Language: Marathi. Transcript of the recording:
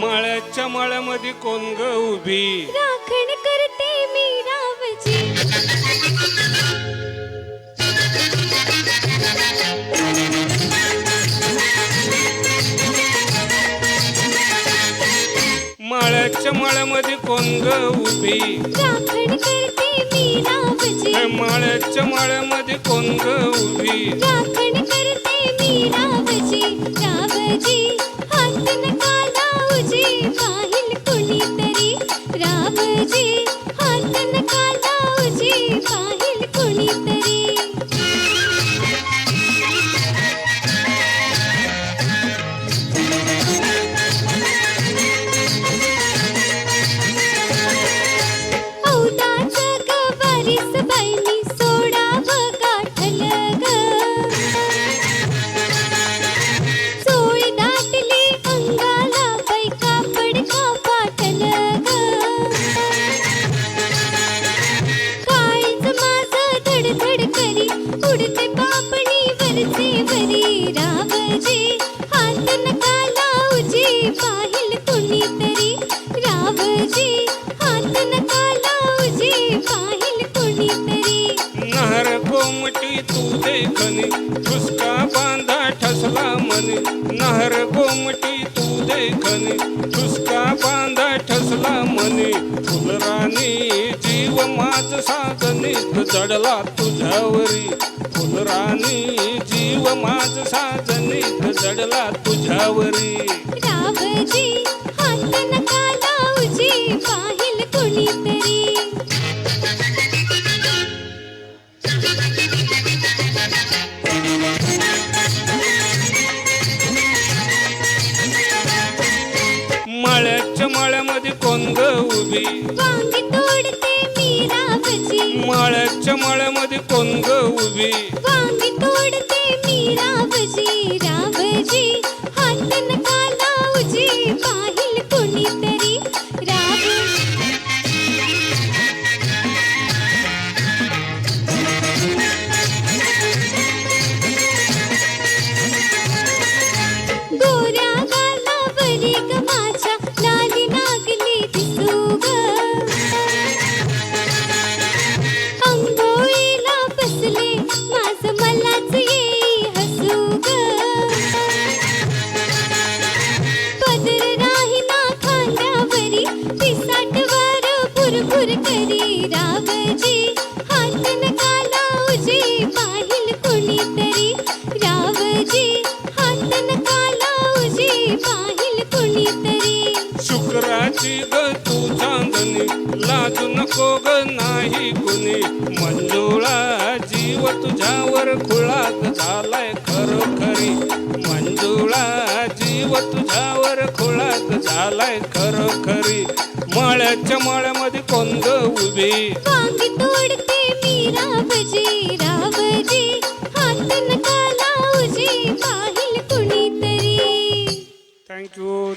माळ्याच्या माळ्यामध्ये कोण ग उभी? राखण करते मी रावजी. माळ्याच्या माळ्यामध्ये कोण ग उभी? राखण करते मी रावजी माळ्याच्या माळ्यामध्ये कोंग उभी. राखण करते मी रावजी रावजी हात नका पाहिल कुणीतरी रावजी हात पाहिल वरचे रावजी हात नका लावजी पाहिल कुणीतरी. रावजी नहर गोमटी तू देखनी ठुसका बांधा ठसला नहर गोमटी तू देखनी ठुसका बांधा ठसला मनी. फुलराणी जीव माझ तुझ्यावरी. फुलराणी जीव माझ साजनीत जडला तुझ्यावरी. रावजी हात नका लावजी पाहिल कुणीतरी. माळ्याच्या माळ्यामध्ये कोण ग उभी. वांगी रावजी माळ्याच्या माळ्यामध्ये कोण ग उभी? वांगी तोडते मी रावजी रावजी. रावजी हात नका लावजी पाहिल कुणीतरी रावजी हात नका लावजी पाहिल कुणीतरी शुक्राची ग तू चांदणी नको ग नाही कुणी. मंजुळा जीव तुझ्यावर खुळात झालाय खरोखरी. खुळात झालाय खरोखरी. माळ्याच्या माळ्यामध्ये ग उभी. वांगी तोडते मी रावजी रावजी. हात पाहिल कुणीतरी. थँक्यू